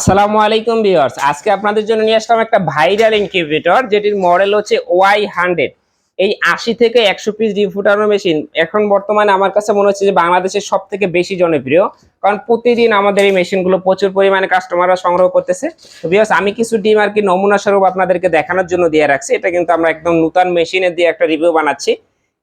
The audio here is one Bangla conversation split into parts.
আসসালামু আলাইকুম ভিউয়ার্স। আজকে আপনাদের জন্য নিয়ে আসলাম একটা ভাইরাল ইনকিউবেটর যেটির মডেল হচ্ছে ওয়াই হান্ড্রেড এই আশি থেকে একশো পিস ডিম ফুটানো মেশিন এখন বর্তমানে আমার কাছে মনে হচ্ছে যে বাংলাদেশের সব থেকে বেশি জনপ্রিয়, কারণ প্রতিদিন আমাদের এই মেশিনগুলো প্রচুর পরিমাণে কাস্টমাররা সংগ্রহ করতেছে। ভিউয়ার্স, আমি কিছু ডিম আর কি নমুনা স্বরূপ আপনাদেরকে দেখানোর জন্য দিয়ে রাখছি। এটা কিন্তু আমরা একদম নতুন মেশিনে দিয়ে একটা রিভিউ বানাচ্ছি।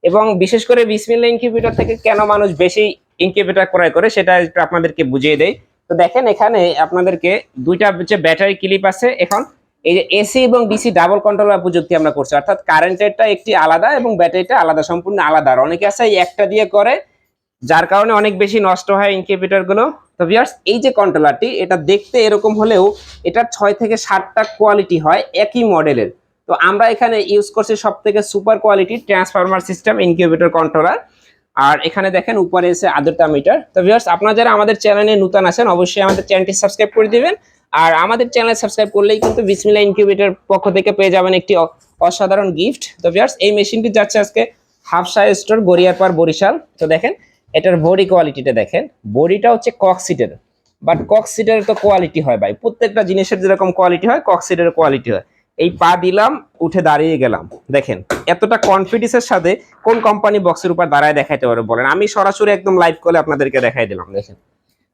এবং বিশেষ করে বিসমিল্লা ইনকিউবেটর থেকে কেন মানুষ বেশি ইনকিউবেটর ক্রয় করে, সেটা আপনাদেরকে বুঝিয়ে দেয় তো দেখেন এখানে আপনাদেরকে দুইটা হচ্ছে ব্যাটারি ক্লিপ আছে। এখন এই যে এসি এবং ডিসি ডাবল কন্ট্রোলার প্রযুক্তি আমরা করছি। অর্থাৎ কারেন্টেরটা একটি আলাদা এবং ব্যাটারিটা আলাদা, সম্পূর্ণ আলাদা। আর অনেকে আছে এই একটা দিয়ে করে, যার কারণে অনেক বেশি নষ্ট হয় ইনকিউবেটরগুলো তো ভিউয়ার্স এই যে কন্ট্রোলারটি এটা দেখতে এরকম হলেও এটার ছয় থেকে সাতটা কোয়ালিটি হয় একই মডেলের তো আমরা এখানে ইউজ করছি সব থেকে super quality transformer system incubator controller আর এখানে দেখেন উপরে এসে আদ্রতা মিটার। তো ভিউয়ার্স আপনারা যারা আমাদের চ্যানেলে নতুন আছেন, অবশ্যই আমাদের চ্যানেলটি সাবস্ক্রাইব করে দিবেন। আর আমাদের চ্যানেল সাবস্ক্রাইব করলেই কিন্তু বিসমিল্লা ইনকিউবেটর পক্ষ থেকে পেয়ে যাবেন একটি অসাধারণ গিফট তো ভিউয়ার্স এই মেশিনটি যাচ্ছে আজকে হাফ সাই স্টোর গড়িয়ারপার বরিশাল। তো দেখেন, এটার বডি কোয়ালিটিটা দেখেন। বডিটা হচ্ছে কক্সিটের বাট কক্সিটের তো কোয়ালিটি হয় ভাই। প্রত্যেকটা জিনিসের যেরকম কোয়ালিটি হয় কক্সিটের কোয়ালিটি হয়। এই পা দিলাম, উঠে দাঁড়িয়ে গেলাম। দেখেন, এতটা কনফিডেন্সের সাথে কোন কোম্পানি বক্সের উপর দাঁড়ায় দেখাইতে পারবে বলেন। আমি সরাসরি একদম লাইভ কলে আপনাদেরকে দেখাই দিলাম, দেখেন।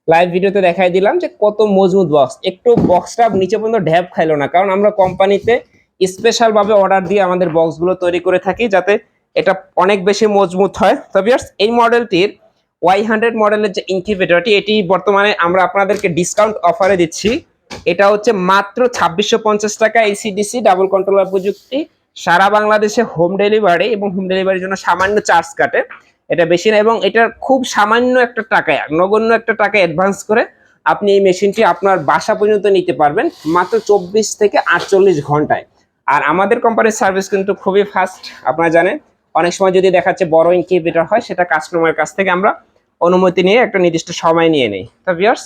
লাইভ ভিডিওতে দেখাই দিলাম যে কত মজবুত বক্স একটু বক্সটা নিচে পর্যন্ত ঢ্যাপ খাইলো না, কারণ আমরা কোম্পানিতে স্পেশাল ভাবে অর্ডার দিয়ে আমাদের বক্সগুলো তৈরি করে থাকি যাতে এটা অনেক বেশি মজবুত হয়। তো ভিউয়ার্স এই মডেলটির ওয়াই হান্ড্রেড মডেলের যে ইনকিউবেটরটি এটি বর্তমানে আমরা আপনাদেরকে ডিসকাউন্ট অফারে দিচ্ছি। এটা হচ্ছে মাত্র ছাব্বিশশো পঞ্চাশ টাকা এসিডিসি ডাবল কন্ট্রোলার প্রযুক্তি। সারা বাংলাদেশে হোম ডেলিভারি এবং হোম ডেলিভারির জন্য সামান্য চার্জ কাটে। এটা বেশি না এবং এটার খুব সামান্য একটা টাকায়, নগণ্য একটা টাকা অ্যাডভান্স করে আপনি এই মেশিনটি আপনার বাসা পর্যন্ত নিতে পারবেন মাত্র চব্বিশ থেকে আটচল্লিশ ঘন্টায়। আর আমাদের কোম্পানির সার্ভিস কিন্তু খুবই ফাস্ট আপনারা জানেন। অনেক সময় যদি দেখাচ্ছে বড় ইনকিউবেটর হয়, সেটা কাস্টমারের কাছ থেকে আমরা অনুমতি নিয়ে একটা নির্দিষ্ট সময় নিয়ে নেই। তো ভিউয়ার্স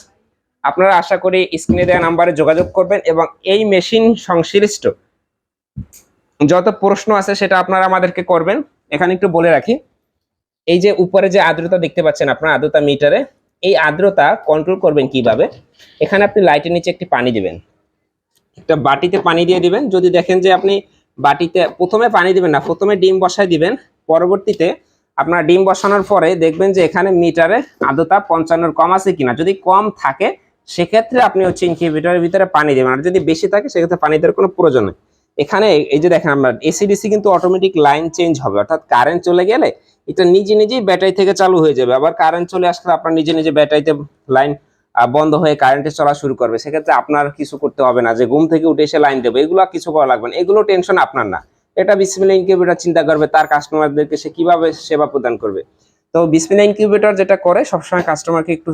আপনারা আশা করি স্ক্রিনে দেওয়া নাম্বারে যোগাযোগ করবেন এবং এই মেশিন সংশ্লিষ্ট যত প্রশ্ন আছে সেটা আপনারা আমাদেরকে করবেন। এখানে একটু বলে রাখি, এই যে উপরে যে আর্দ্রতা দেখতে পাচ্ছেন আপনার, আর্দ্রতা মিটারে, এই আর্দ্রতা কন্ট্রোল করবেন কীভাবে? এখানে আপনি লাইটের নিচে একটি পানি দিবেন। একটা বাটিতে পানি দিয়ে দিবেন। যদি দেখেন যে আপনি বাটিতে, প্রথমে পানি দিবেন না, প্রথমে ডিম বসায় দিবেন। পরবর্তীতে আপনার ডিম বসানোর পরে দেখবেন যে এখানে মিটারে আর্দ্রতা পঞ্চান্নর কম আছে কিনা। যদি কম থাকে সেক্ষেত্রে আপনি হচ্ছে ইনকিউবেটরের ভিতরে পানি দেবেন। আর যদি বেশি থাকে, সেক্ষেত্রে পানি দেওয়ার কোনো প্রয়োজন নেই। এখানে এই যে দেখেন আমরা এসিডিসি কিন্তু অটোমেটিক লাইন চেঞ্জ হবে। অর্থাৎ কারেন্ট চলে গেলে এটা নিজে নিজেই ব্যাটারি থেকে চালু হয়ে যাবে। আবার কারেন্ট চলে আসলে আপনার নিজে নিজে ব্যাটারিতে লাইন বন্ধ হয়ে কারেন্টে চলা শুরু করবে। সেক্ষেত্রে আপনার কিছু করতে হবে না। যে ঘুম থেকে উঠে এসে লাইন দেবে, এগুলো কিছু করা লাগবে না। এগুলো টেনশন আপনার না। এটা বিসমিল্লা ইনকিউবেটর চিন্তা করবে, তার কাস্টমারদেরকে সে কীভাবে সেবা প্রদান করবে। তো বিসমিল্লা ইনকিউবেটর যেটা করে, সবসময় কাস্টমারকে একটু,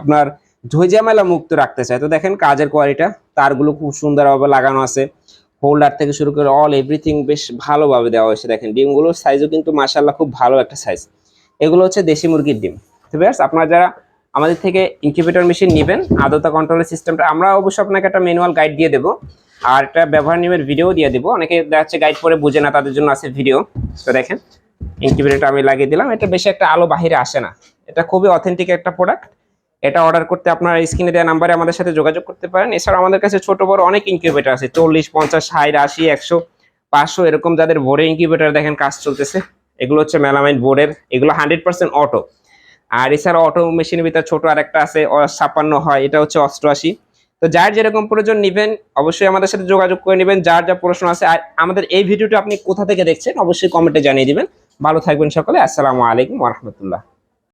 আপনার ঝইঝামেলা মুক্ত রাখতে চায়। তো দেখেন কাজের কোয়ালিটা তারগুলো খুব সুন্দরভাবে লাগানো আছে। হোল্ডার থেকে শুরু করে অল এভরিথিং বেশ ভালোভাবে দেওয়া হয়েছে। দেখেন ডিমগুলোর সাইজও কিন্তু মাশাল্লাহ খুব ভালো একটা সাইজ এগুলো হচ্ছে দেশি মুরগির ডিম। তো ব্যাস আপনারা যারা আমাদের থেকে ইনকিউবেটর মেশিন নেবেন আদতা কন্ট্রোলের সিস্টেমটা আমরা অবশ্যই আপনাকে একটা ম্যানুয়াল গাইড দিয়ে দেবো। আর একটা ব্যবহার নিয়মের ভিডিও দিয়ে দেবো। অনেকে দেখা গাইড পরে বুঝে না, তাদের জন্য আছে ভিডিও তো দেখেন ইনকিউবেটরটা আমি লাগিয়ে দিলাম। এটা বেশি একটা আলো বাহিরে আসে না। এটা খুবই অথেন্টিক একটা প্রোডাক্ট এটা অর্ডার করতে আপনার স্ক্রিনে দেওয়া নাম্বারে আমাদের সাথে যোগাযোগ করতে পারেন। এছাড়া আমাদের কাছে ছোট বড় অনেক ইনকিউবেটর আছে, চল্লিশ, পঞ্চাশ, ষাট, আশি, একশো, পাঁচশো, এরকম যাদের বোর্ডে ইনকিউবেটর দেখেন কাজ চলতেছে। এগুলো হচ্ছে মেলামাইন বোর্ডের এগুলো হান্ড্রেড পার্সেন্ট অটো আর এছাড়া অটো মেশিনের ভিতরে ছোট আরেকটা আছে ছাপ্পান্ন হয়, এটা হচ্ছে অষ্টআশি। তো যার যেরকম প্রয়োজন নেবেন, অবশ্যই আমাদের সাথে যোগাযোগ করে নেবেন, যার যা প্রশ্ন আছে। আর আমাদের এই ভিডিওটা আপনি কোথা থেকে দেখছেন, অবশ্যই কমেন্টে জানিয়ে দিবেন। ভালো থাকবেন সকলে, আসসালামু আলাইকুম রহমতুল্লাহ।